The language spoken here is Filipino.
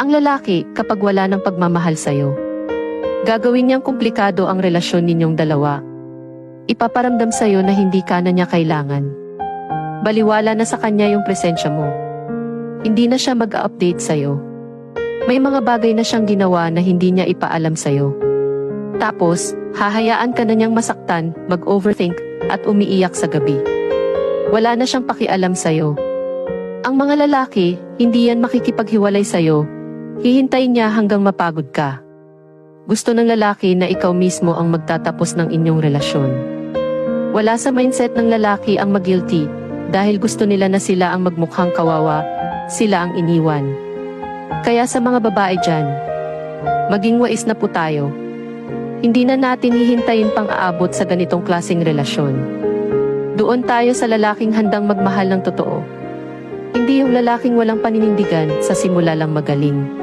Ang lalaki, kapag wala ng pagmamahal sa'yo, gagawin niyang komplikado ang relasyon ninyong dalawa. Ipaparamdam sa'yo na hindi ka na niya kailangan. Baliwala na sa kanya yung presensya mo. Hindi na siya mag-update sa'yo. May mga bagay na siyang ginawa na hindi niya ipaalam sa'yo. Tapos, hahayaan ka na niyang masaktan, mag-overthink, at umiiyak sa gabi. Wala na siyang pakialam sa'yo. Ang mga lalaki, hindi yan makikipaghiwalay sa'yo. Hihintayin niya hanggang mapagod ka. Gusto ng lalaki na ikaw mismo ang magtatapos ng inyong relasyon. Wala sa mindset ng lalaki ang mag-guilty dahil gusto nila na sila ang magmukhang kawawa, sila ang iniwan. Kaya sa mga babae dyan, maging wais na po tayo. Hindi na natin hihintayin pang aabot sa ganitong klaseng relasyon. Doon tayo sa lalaking handang magmahal ng totoo. Hindi yung lalaking walang paninindigan sa simula lang magaling.